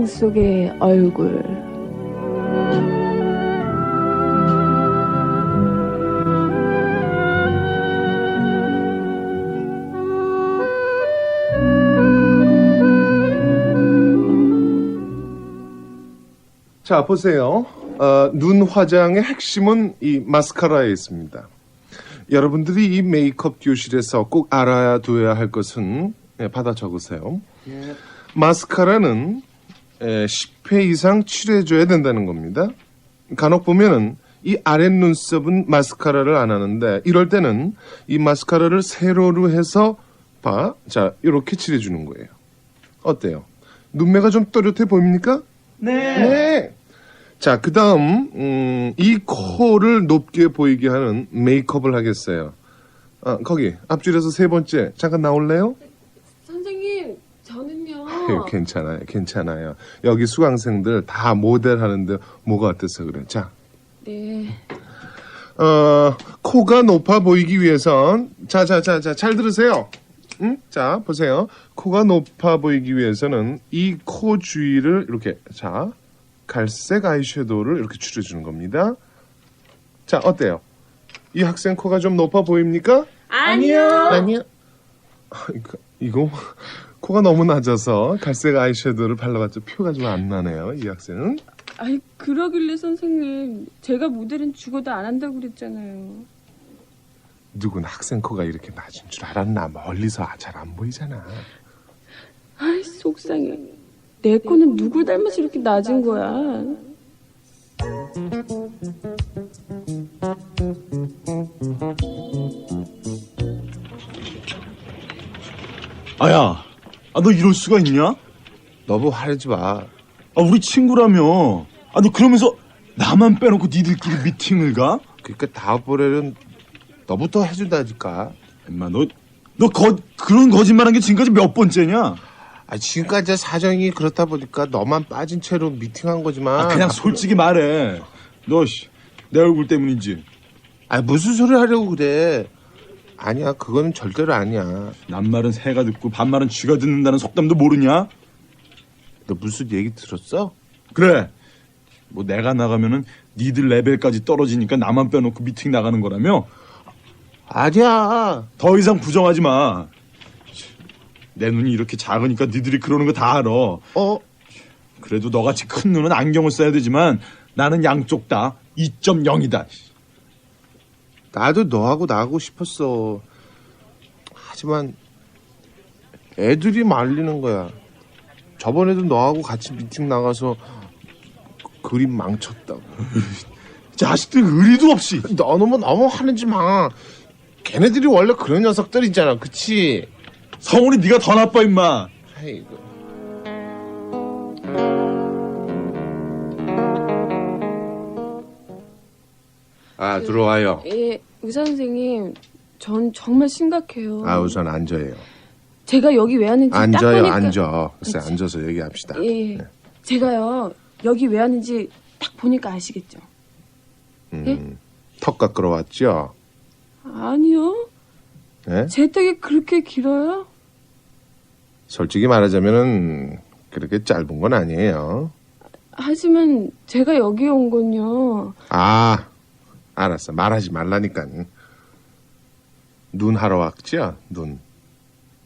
상상 속의 얼굴. 자, 보세요. 어, 눈 화장의 핵심은 이 마스카라에 있습니다. 여러분들이 이 메이크업 교실에서 꼭 알아야 둬야 할 것은 예, 받아 적으세요. 마스카라는 에, 10회 이상 칠해줘야 된다는 겁니다. 간혹 보면은 이 아랫 눈썹은 마스카라를 안 하는데 이럴 때는 이 마스카라를 세로로 해서 봐. 자, 이렇게 칠해주는 거예요. 어때요? 눈매가 좀 또렷해 보입니까? 네. 자, 그 다음, 음, 이 코를 높게 보이게 하는 메이크업을 하겠어요. 아, 거기, 앞줄에서 세 번째. 잠깐 나올래요? 저는요. 아유, 괜찮아요, 괜찮아요. 여기 수강생들 다 모델 하는데 뭐가 어때서 그래. 자, 네. 어, 코가 높아 보이기 위해선, 자, 자, 자, 자, 잘 들으세요. 응? 자, 보세요. 코가 높아 보이기 위해서는 이 코 주위를 이렇게, 자, 갈색 아이섀도우를 이렇게 줄여주는 겁니다. 자, 어때요? 이 학생 코가 좀 높아 보입니까? 아니요. 아니요. 이거, 이거 코가 너무 낮아서 갈색 아이섀도우를 발라봤자 표가 좀 안 나네요. 이 학생은. 아이, 그러길래 선생님, 제가 모델은 죽어도 안 한다고 그랬잖아요. 누군 학생 코가 이렇게 낮은 줄 알았나? 멀리서 잘 안 보이잖아. 아이, 속상해. 내 코는 누굴 닮아서 이렇게 낮은 거야? 아야, 아, 너 이럴 수가 있냐? 너무 화내지 마. 아, 우리 친구라며. 아, 너 그러면서 나만 빼놓고 니들끼리 미팅을 가? 그러니까 다음번에는 너부터 해준다니까. 엄마, 너, 너 거, 그런 거짓말한 게 지금까지 몇 번째냐? 아, 지금까지 사정이 그렇다 보니까 너만 빠진 채로 미팅한 거지만. 아, 그냥 솔직히 말해. 너, 씨, 내 얼굴 때문인지. 아, 무슨 소리 하려고 그래. 아니야, 그거는 절대로 아니야. 남말은 새가 듣고 반말은 쥐가 듣는다는 속담도 모르냐? 너 무슨 얘기 들었어? 그래. 뭐 내가 나가면은 니들 레벨까지 떨어지니까 나만 빼놓고 미팅 나가는 거라며? 아니야. 더 이상 부정하지 마. 내 눈이 이렇게 작으니까 니들이 그러는 거 다 알아. 어? 그래도 너같이 큰 눈은 안경을 써야 되지만 나는 양쪽 다 2.0이다. 나도 너하고 나가고 싶었어. 하지만 애들이 말리는 거야. 저번에도 너하고 같이 미팅 나가서 그림 망쳤다고. 자식들 의리도 없이. 너 너무 너무 화내지 마. 걔네들이 원래 그런 녀석들이잖아, 그치? 성훈이 네가 더 나빠 임마. 아이고. 아 들어와요. 예, 의사 선생님, 전 정말 심각해요. 아 우선 앉아요. 제가 여기 왜 왔는지 딱 앉아요, 보니까 앉아. 글쎄 그치. 앉아서 얘기합시다. 예, 네. 제가요 여기 왜 왔는지 딱 보니까 아시겠죠? 음, 예? 턱 깎으러 왔죠? 아니요, 예? 제 턱이 그렇게 길어요? 솔직히 말하자면은 그렇게 짧은 건 아니에요. 하지만 제가 여기 온 건요. 아, 알았어. 말하지 말라니까. 눈 하러 왔죠? 눈.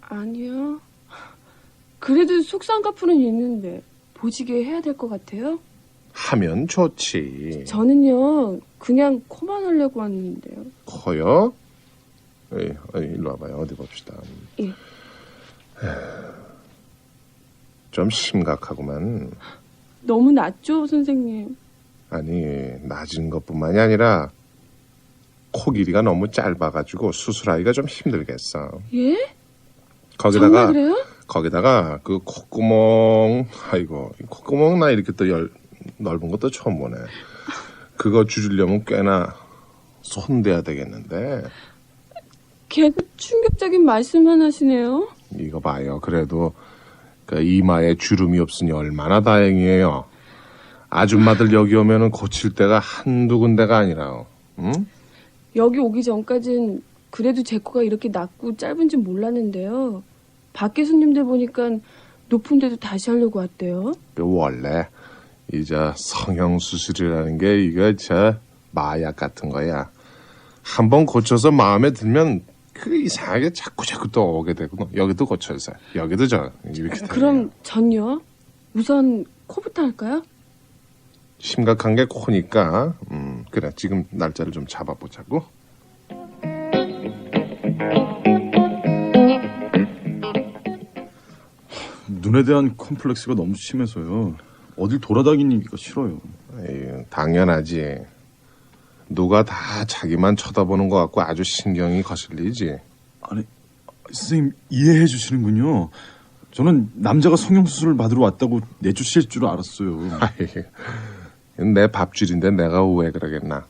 아니요. 그래도 속상 가풀은 있는데 보지게 해야 될 것 같아요. 하면 좋지. 저는요 그냥 코만 하려고 왔는데요. 커요? 에이, 에이, 일로 와봐요. 어디 봅시다. 예. 좀 심각하구만. 너무 낮죠, 선생님? 아니, 낮은 것뿐만이 아니라 코 길이가 너무 짧아가지고 수술하기가 좀 힘들겠어. 예? 거기다가 정말 그래요? 거기다가 그 콧구멍, 아이고 이 콧구멍 나 이렇게 또 열, 넓은 것도 처음 보네. 그거 줄이려면 꽤나 손대야 되겠는데 걔도 충격적인 말씀만 하시네요. 이거 봐요. 그래도 그 이마에 주름이 없으니 얼마나 다행이에요. 아줌마들 여기 오면은 고칠 데가 한두 군데가 아니라, 응? 여기 오기 전까진 그래도 제 코가 이렇게 낮고 짧은지 몰랐는데요. 밖에 손님들 보니까 높은데도 다시 하려고 왔대요. 그 원래 이제 성형 수술이라는 게 이거 저 마약 같은 거야. 한번 고쳐서 마음에 들면 그 이상하게 자꾸 자꾸 또 오게 되고 여기도 고쳐서 여기도 저 이렇게 되면 그럼 전요? 우선 코부터 할까요? 심각한 게 코니까 음 그래 지금 날짜를 좀 잡아보자고. 눈에 대한 컴플렉스가 너무 심해서요. 어딜 돌아다니기가 싫어요. 에이, 당연하지. 누가 다 자기만 쳐다보는 것 같고 아주 신경이 거슬리지. 아니, 선생님 이해해 주시는군요. 저는 남자가 성형수술을 받으러 왔다고 내주실 줄 알았어요. 아이, 내 밥줄인데 내가 왜 그러겠나.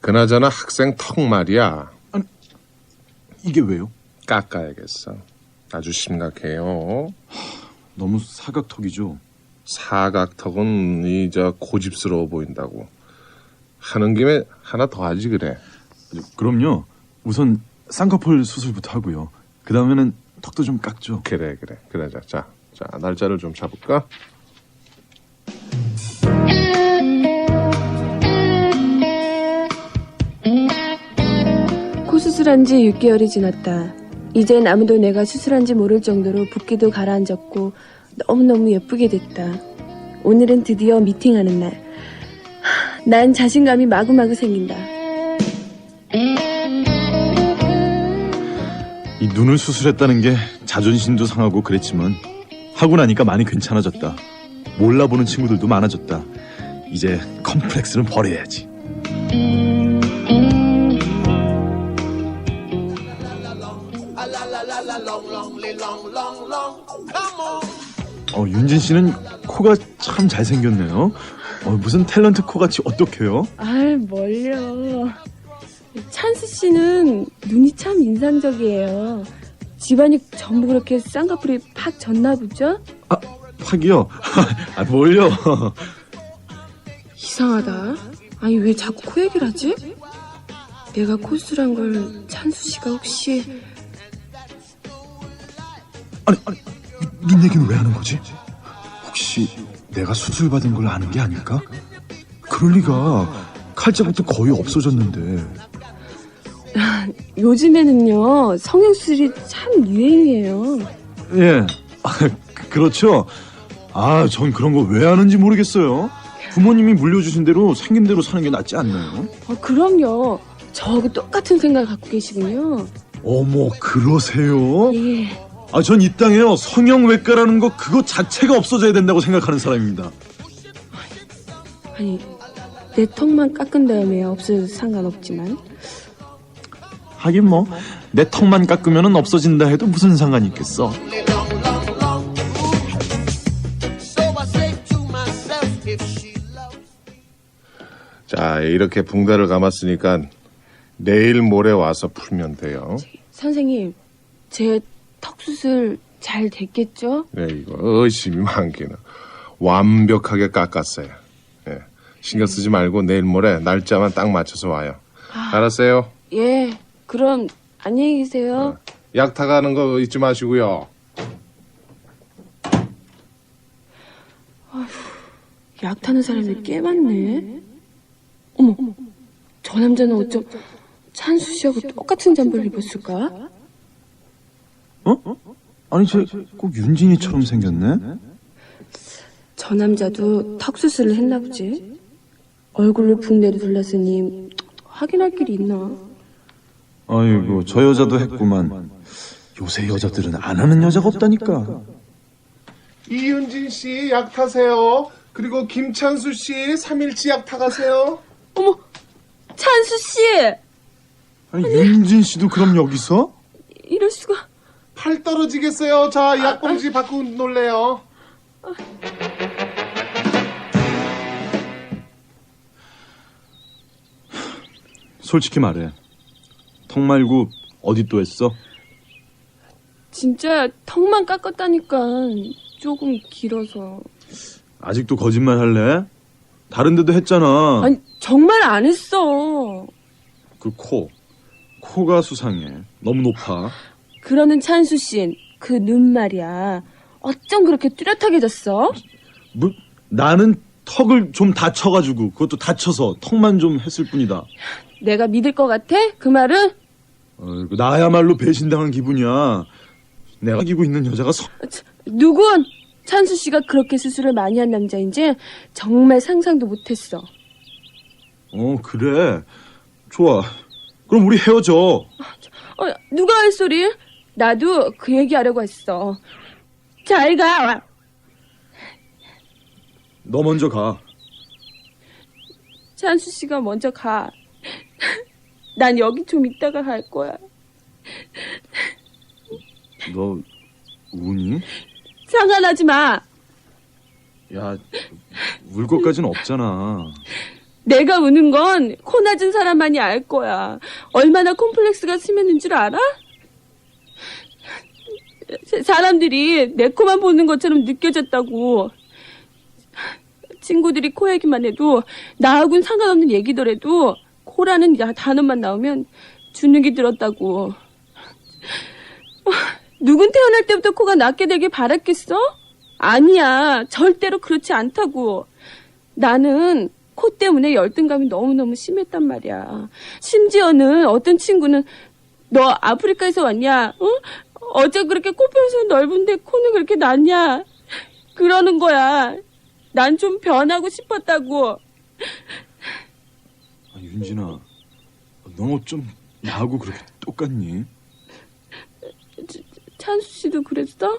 그나저나 학생 턱 말이야. 이게 왜요? 깎아야겠어. 아주 심각해요. 너무 사각턱이죠. 사각턱은 이 저 고집스러워 보인다고. 하는 김에 하나 더 하지 그래. 그럼요. 우선 쌍꺼풀 수술부터 하고요. 그 다음에는 턱도 좀 깎죠. 그래 그래 그러자. 자, 자 날짜를 좀 잡을까? 수술한 지 6개월이 지났다. 이젠 아무도 내가 수술한지 모를 정도로 붓기도 가라앉았고 너무너무 예쁘게 됐다. 오늘은 드디어 미팅하는 날. 하, 난 자신감이 마구마구 생긴다. 이 눈을 수술했다는 게 자존심도 상하고 그랬지만 하고 나니까 많이 괜찮아졌다. 몰라보는 친구들도 많아졌다. 이제 컴플렉스는 버려야지. 어, 윤진 씨는 코가 참 잘생겼네요. 어, 무슨 탤런트 코 같이 어떡해요? 알 멀려. 찬스 씨는 눈이 참 인상적이에요. 집안이 전부 그렇게 쌍꺼풀이 팍 졌나 보죠? 아, 팍이요? 아, 뭘요? 이상하다. 아니 왜 자꾸 코 얘기를 하지? 내가 코수술한 걸 찬수 씨가 혹시 아니, 아니, 눈 얘기는 왜 하는 거지? 혹시 내가 수술 받은 걸 아는 게 아닐까? 그럴 리가. 칼자국도 거의 없어졌는데. 요즘에는요 성형수술이 참 유행이에요. 예, 아, 그- 그렇죠. 아, 전 그런 거 왜 하는지 모르겠어요. 부모님이 물려주신 대로 생긴 대로 사는 게 낫지 않나요? 어, 그럼요. 저하고 똑같은 생각 갖고 계시군요. 어머, 그러세요? 예. 아, 전 이 땅에요. 성형외과라는 거 그거 자체가 없어져야 된다고 생각하는 사람입니다. 아니 내 턱만 깎은 다음에 없어도 상관없지만 하긴 뭐, 내 턱만 깎으면 없어진다 해도 무슨 상관이 있겠어. 자 이렇게 붕대를 감았으니까 내일 모레 와서 풀면 돼요. 선생님 제 턱 수술 잘 됐겠죠? 네 이거 의심이 많기는 완벽하게 깎았어요. 예, 신경 쓰지 말고 내일 모레 날짜만 딱 맞춰서 와요. 알았어요? 예. 그럼 안녕히 계세요. 약 타가는 거 잊지 마시고요. 약 타는 사람이 꽤 많네. 어머, 저 남자는 어쩜 찬수 씨하고 똑같은 잠바를 입었을까? 어? 아니, 쟤 꼭 윤진이처럼 생겼네? 저 남자도 턱 수술을 했나 보지. 얼굴로 붕대도 둘렀으니 확인할 길이 있나? 아이고, 저 여자도 했구만. 요새 여자들은 안 하는 여자가 없다니까. 이윤진 씨 약 타세요. 그리고 김찬수 씨 3일치 약 타가세요. 어머, 찬수 씨! 아니, 윤진 씨도 그럼 여기서? 이럴 수가. 팔 떨어지겠어요. 자, 약봉지 받고 놀래요. 솔직히 말해. 턱 말고 어디 또 했어? 진짜 턱만 깎았다니까 조금 길어서. 아직도 거짓말 할래? 다른 데도 했잖아. 아니, 정말 안 했어. 그 코. 코가 수상해. 너무 높아. 그러는 찬수 씨는 그눈 말이야. 어쩜 그렇게 뚜렷하게 졌어? 뭐, 나는 턱을 좀 다쳐가지고 그것도 다쳐서 턱만 좀 했을 뿐이다. 내가 믿을 것 같아? 그 말은? 어이구, 나야말로 배신당한 기분이야. 내가 이기고 있는 여자가 서... 누군? 찬수 씨가 그렇게 수술을 많이 한 남자인지 정말 상상도 못했어. 어 그래. 좋아. 그럼 우리 헤어져. 어, 누가 할 소리? 나도 그 얘기 하려고 했어. 잘 가. 너 먼저 가. 찬수 씨가 먼저 가. 난 여기 좀 있다가 갈 거야. 너 우니? 상관하지 마. 야, 울 것까진 없잖아. 내가 우는 건 코 낮은 사람만이 알 거야. 얼마나 콤플렉스가 심했는 줄 알아? 사- 사람들이 내 코만 보는 것처럼 느껴졌다고. 친구들이 코 얘기만 해도 나하고는 상관없는 얘기더라도 코라는 야- 단어만 나오면 주눅이 들었다고. 어, 누군 태어날 때부터 코가 낮게 되길 바랐겠어? 아니야. 절대로 그렇지 않다고. 나는 코 때문에 열등감이 너무너무 심했단 말이야. 심지어는 어떤 친구는 너 아프리카에서 왔냐? 어? 어째 그렇게 코평수 넓은데 코는 그렇게 낮냐? 그러는 거야. 난 좀 변하고 싶었다고. 아, 윤진아, 너 좀 나하고 그렇게 똑같니? 찬수 씨도 그랬어?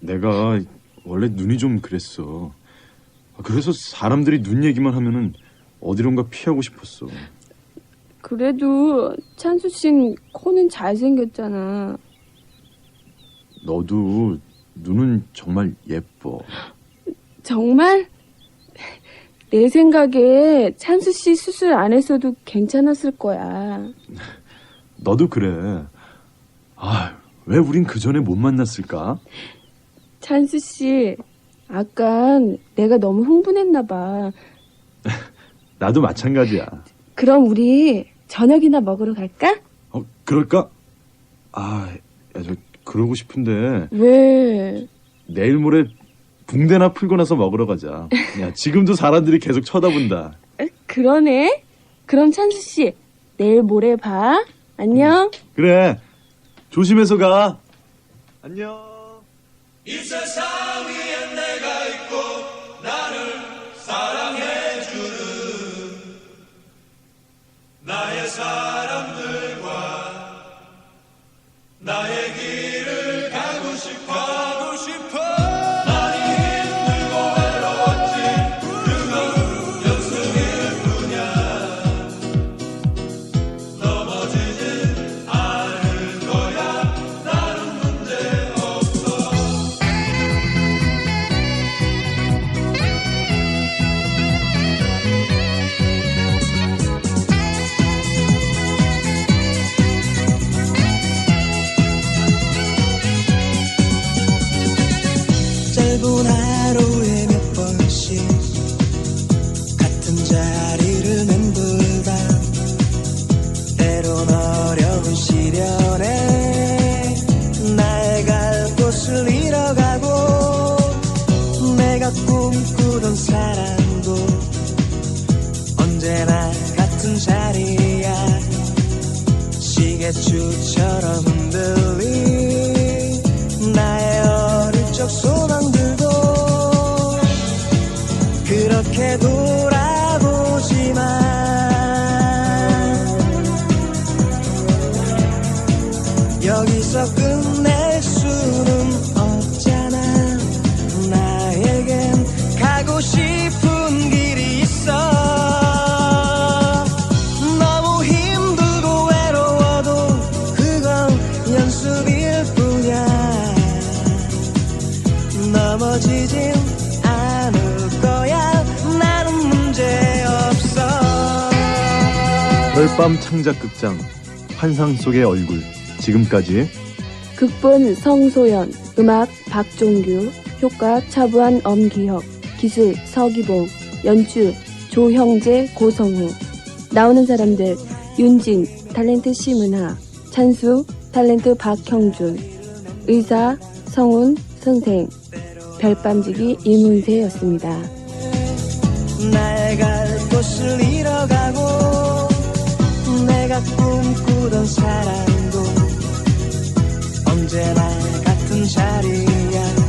내가 원래 눈이 좀 그랬어. 그래서 사람들이 눈 얘기만 하면은 어디론가 피하고 싶었어. 그래도 찬수 씨는 코는 잘생겼잖아. 너도 눈은 정말 예뻐. 정말? 내 생각에 찬수 씨 수술 안 했어도 괜찮았을 거야. 너도 그래. 아, 왜 우린 그 전에 못 만났을까? 찬수 씨, 아깐 내가 너무 흥분했나 봐. 나도 마찬가지야. 그럼 우리 저녁이나 먹으러 갈까? 어, 그럴까? 아, 야, 저 그러고 싶은데 왜? 내일 모레 붕대나 풀고 나서 먹으러 가자. 야, 지금도 사람들이 계속 쳐다본다. 에, 그러네. 그럼 찬수 씨, 내일 모레 봐. 안녕. 그래. 조심해서 가. 안녕. 내가 꿈꾸던 사랑도 언제나 같은 자리야. 시계추처럼 흔들린 나의 밤 창작극장 환상 속의 얼굴 지금까지 극본 성소연 음악 박종규 효과 차부한 엄기혁 기술 서기봉 연출 조형재 고성우 나오는 사람들 윤진 탤런트 심은하 찬수 탤런트 박형준 의사 성훈 선생 별밤지기 이문세였습니다. 내가 꿈꾸던 사랑도 언제나 같은 자리야.